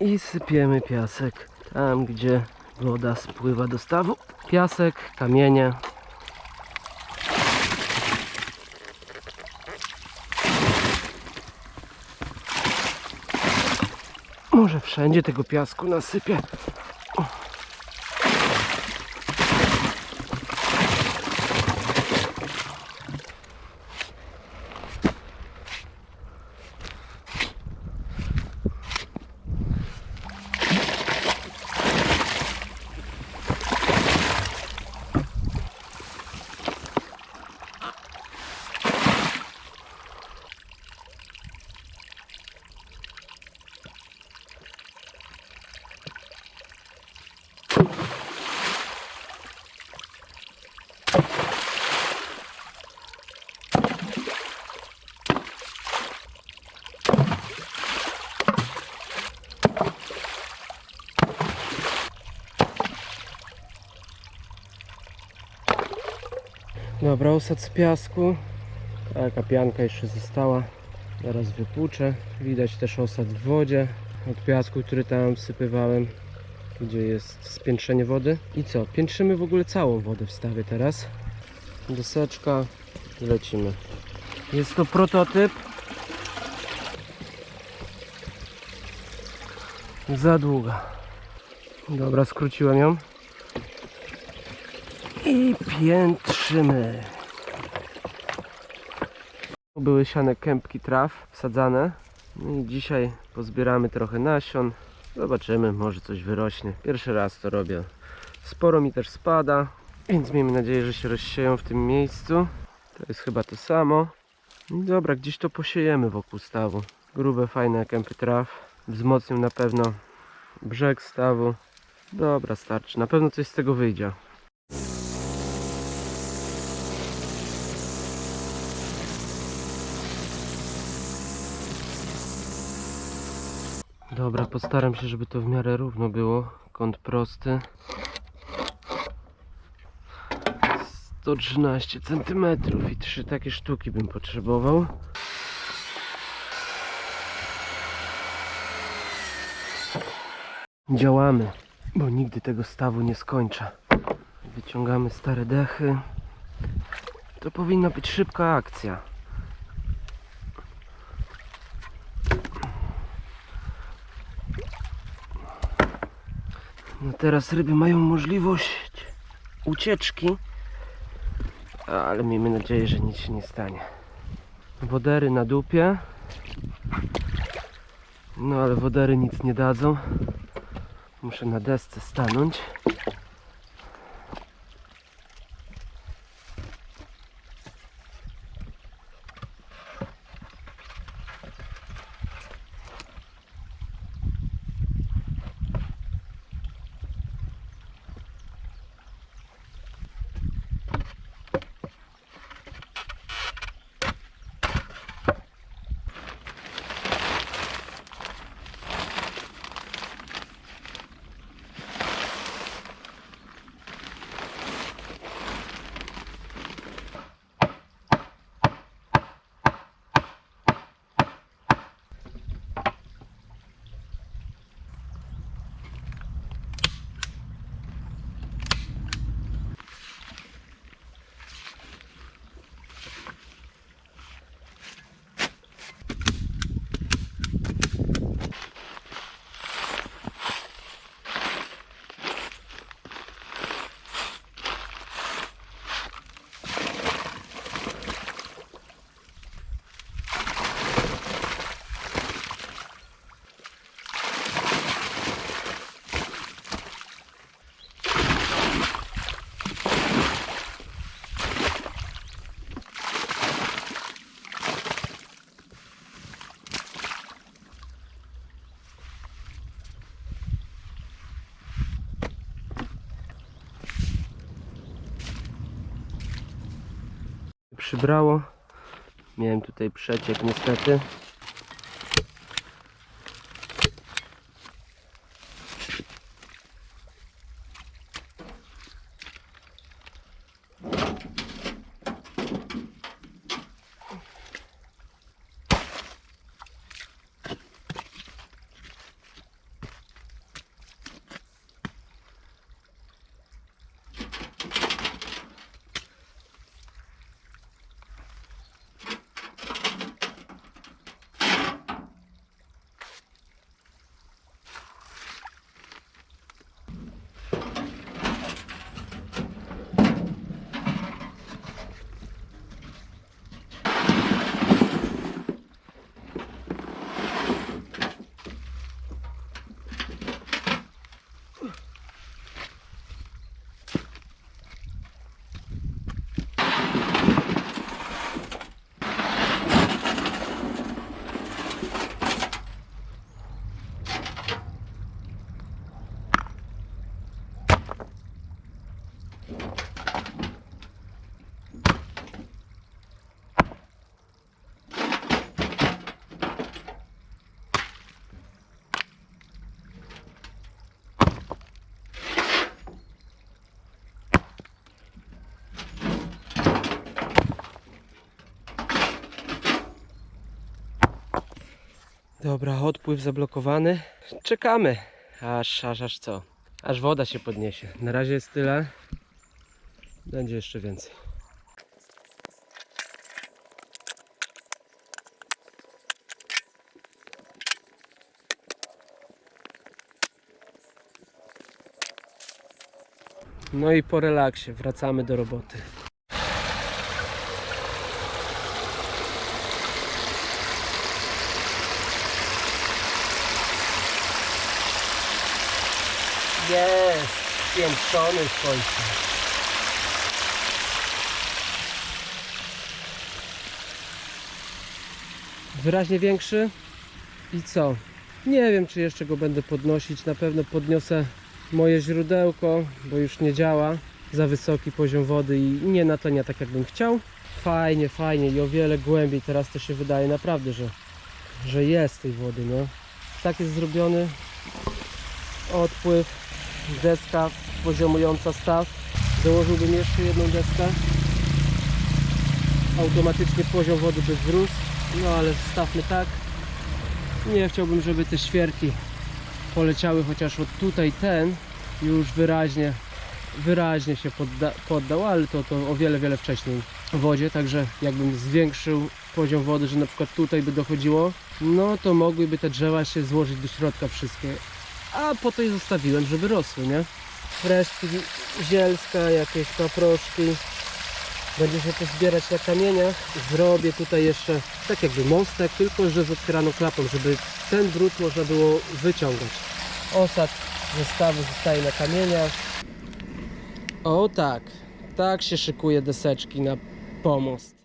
I sypiemy piasek tam, gdzie woda spływa do stawu. Piasek, kamienie. Może wszędzie tego piasku nasypię. Dobra, osad z piasku. Taka pianka jeszcze została. Zaraz wypłuczę. Widać też osad w wodzie od piasku, który tam wsypywałem, gdzie jest spiętrzenie wody. I co? Piętrzymy w ogóle całą wodę wstawię teraz. Deseczka lecimy. Jest to prototyp. Za długa. Dobra, skróciłem ją. I piętrzymy. Były siane kępki traw wsadzane. No i dzisiaj pozbieramy trochę nasion. Zobaczymy, może coś wyrośnie. Pierwszy raz to robię. Sporo mi też spada, więc miejmy nadzieję, że się rozsieją w tym miejscu. To jest chyba to samo. No I dobra, gdzieś to posiejemy wokół stawu. Grube, fajne kępy traw. Wzmocnią na pewno brzeg stawu. Dobra, starczy. Na pewno coś z tego wyjdzie. Dobra, postaram się, żeby to w miarę równo było. Kąt prosty. 113 cm i trzy takie sztuki bym potrzebował. Działamy, bo nigdy tego stawu nie skończę. Wyciągamy stare dechy. To powinna być szybka akcja. No teraz ryby mają możliwość ucieczki, ale miejmy nadzieję, że nic się nie stanie. Wodery na dupie. No ale wodery nic nie dadzą. Muszę na desce stanąć. Przybrało. Miałem tutaj przeciek niestety. Dobra, odpływ zablokowany. Czekamy, aż, aż, aż co? Aż woda się podniesie. Na razie jest tyle, będzie jeszcze więcej. No i po relaksie wracamy do roboty. Jest! Spiętrzony w końcu. Wyraźnie większy. I co? Nie wiem, czy jeszcze go będę podnosić. Na pewno podniosę moje źródełko, bo już nie działa. Za wysoki poziom wody i nie natlenia tak, jakbym chciał. Fajnie, fajnie i o wiele głębiej. Teraz to się wydaje naprawdę, że, że jest tej wody, no. Tak jest zrobiony odpływ, deska poziomująca staw. Założyłbym jeszcze jedną deskę. Automatycznie poziom wody by wzrósł. No ale stawmy tak. Nie chciałbym, żeby te świerki poleciały, chociaż od tutaj ten już wyraźnie, wyraźnie się podda, poddał, ale to, to o wiele, wiele wcześniej w wodzie, także jakbym zwiększył poziom wody, że na przykład tutaj by dochodziło, no to mogłyby te drzewa się złożyć do środka wszystkie, a po to je zostawiłem, żeby rosły, nie? Resztki zielska, jakieś paproszki, będzie się to zbierać na kamieniach. Zrobię tutaj jeszcze tak jakby mostek, tylko że z otwieraną klapą, żeby ten brud można było wyciągać. Osad zestawu zostaje na kamieniach. O tak, tak się szykuje deseczki na pomost.